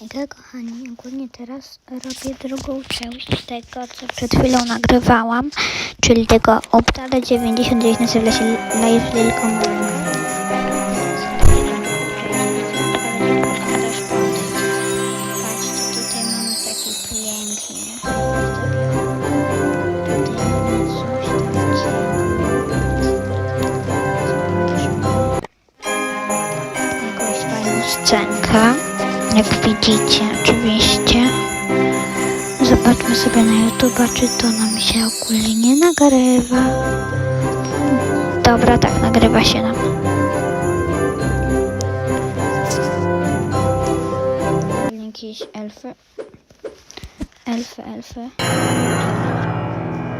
Hejka kochani, ogólnie teraz robię drugą część tego, co przed chwilą nagrywałam, czyli tego Optale 99 nazywa się Live Lilką Patrzcie, jak widzicie oczywiście. Zobaczmy sobie na YouTube, czy to nam się ogólnie nie nagrywa. Dobra, tak, nagrywa się nam. Jakieś elfy. Elfy, elfy.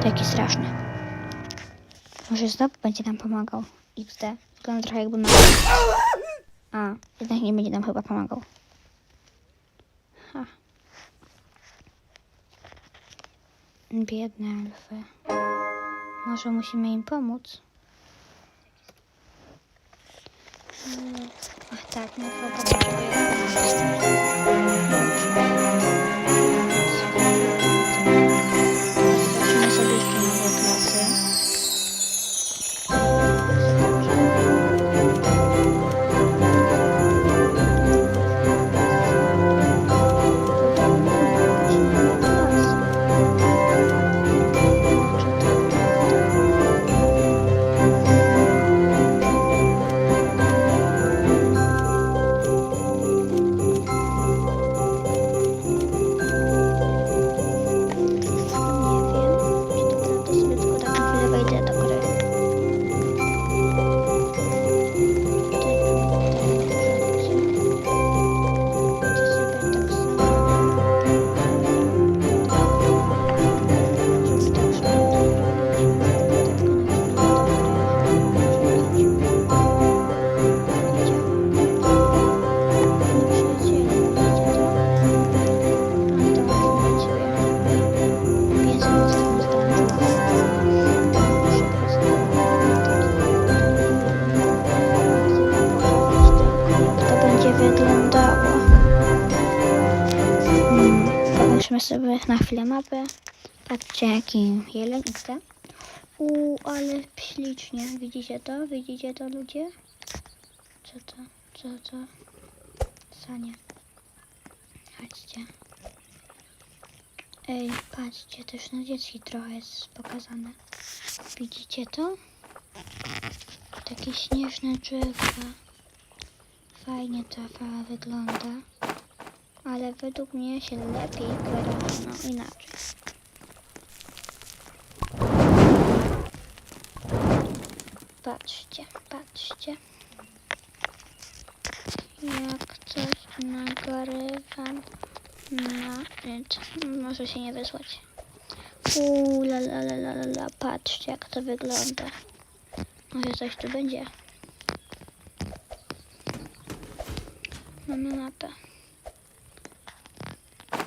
Taki straszny. Może znowu będzie nam pomagał. XD. Wygląda trochę jakby miał... A, jednak nie będzie nam chyba pomagał. Biedne elfy. Może musimy im pomóc? Mm, Ach tak, no potrzebuję sobie na chwilę mapę. Patrzcie jaki jeleń XD. Uuu, ale ślicznie. Widzicie to? Widzicie to ludzie? Co to? Co to? Sanie. Chodźcie. Ej, patrzcie, też na dzieci trochę jest pokazane. Widzicie to? Takie śnieżne drzewka. Fajnie ta fala wygląda. Ale według mnie się lepiej gra no inaczej. Patrzcie, patrzcie. Jak coś nagrywam na. Może się nie wysłać. Uuu, la la la la la. Patrzcie jak to wygląda. Może coś tu będzie. Mamy mapę.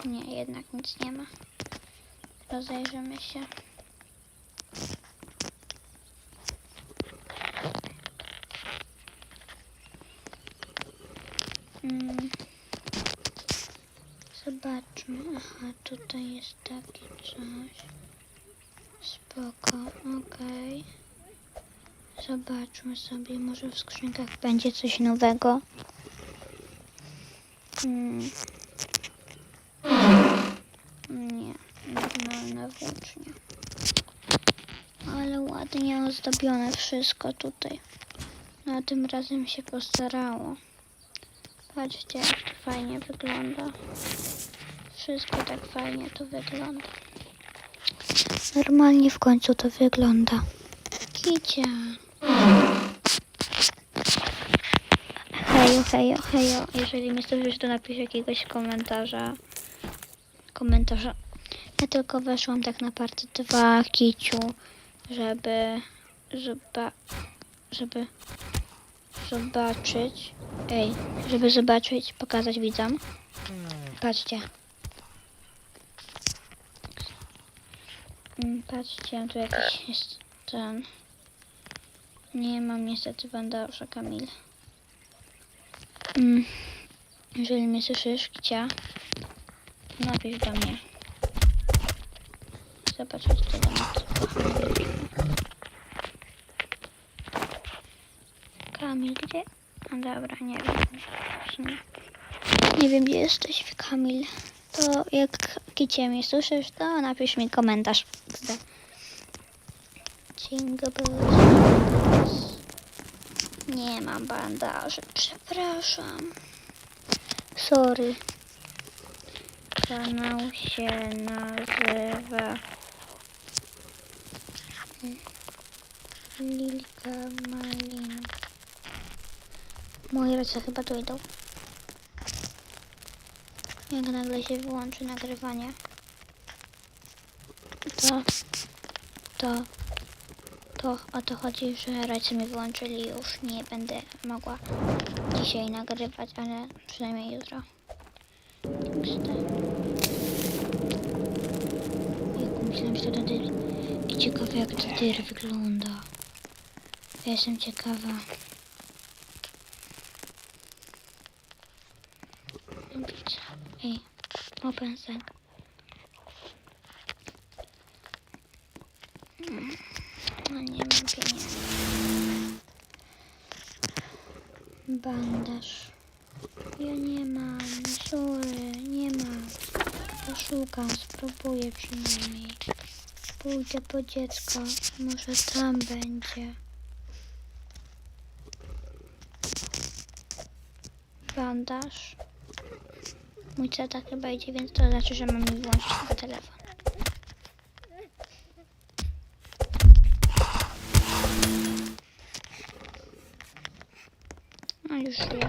Nie, jednak nic nie ma. Rozejrzymy się. Mm. Zobaczmy. Aha, tutaj jest takie coś. Spoko, okej. Zobaczmy sobie, może w skrzynkach będzie coś nowego. Mm. Nie, normalna włócznia. Ale ładnie ozdobione wszystko tutaj. No tym razem się postarało. Patrzcie, jak to fajnie wygląda. Wszystko tak fajnie to wygląda. Normalnie w końcu to wygląda. Kicia. Hejo, hejo, hejo. Jeżeli mi słyszysz, to napisz jakiegoś komentarza. Komentarza. Ja tylko weszłam tak na part 2 kiciu, żeby, zoba, żeby zobaczyć. Ej, żeby zobaczyć, pokazać widzom. Patrzcie. Mm, Patrzcie, tu jakiś jest ten. Nie mam niestety bandaża, Kamil. Mm. Jeżeli mnie słyszysz, Kicia, napisz do mnie. Zobacz, co do nas. Kamil, gdzie? No dobra, nie wiem. Nie wiem, gdzie jesteś, Kamil. To jak Kicie mnie słyszysz, to napisz mi komentarz. Jingle bells. Nie mam bandaży, przepraszam. Sorry. Kanał się nazywa Lilka Malinka. Moje rodzice chyba tu idą. Jak nagle się wyłączy nagrywanie, to, to, to o to chodzi, że rodzice mi wyłączyli już. Nie będę mogła dzisiaj nagrywać, ale przynajmniej jutro. Myślałem, że to dyr. I ciekawe jak to dyr wygląda. Ja jestem ciekawa. Ej, open. Mm, No nie mam pieniędzy. Bandaż. Ja nie mam, sorry, nie. Poszukam, spróbuję przynajmniej. Pójdę po dziecko, może tam będzie. Bandaż. Mój tata chyba idzie, więc to znaczy, że mam mi włączyć telefon. No już żyje.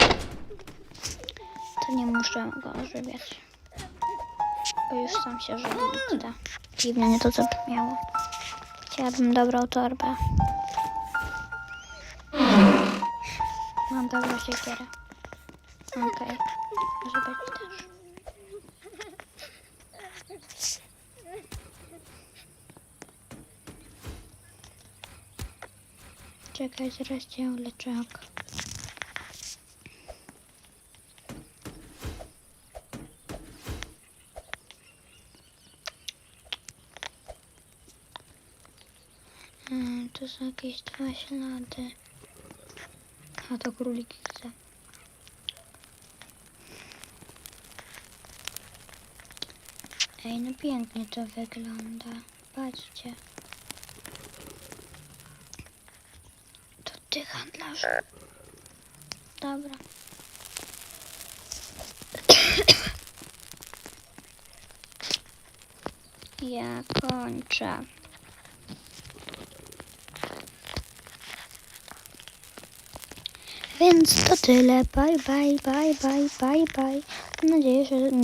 To nie muszę go ożywiać. Bo już sam się tyle. Dziwnie mnie to zabrzmiało. Chciałabym dobrą torbę. Mam dobrą siekierę. Okej. Może być też. Czekaj, zaraz cię uleczę. ok. Mm, to są jakieś dwa ślady. A to króliki chcę. Ej, no pięknie to wygląda. Patrzcie. To ty handlarzu. Dobra. Ja kończę. Więc to tyle. Bye, bye, bye, bye, bye, bye. Mam nadzieję, że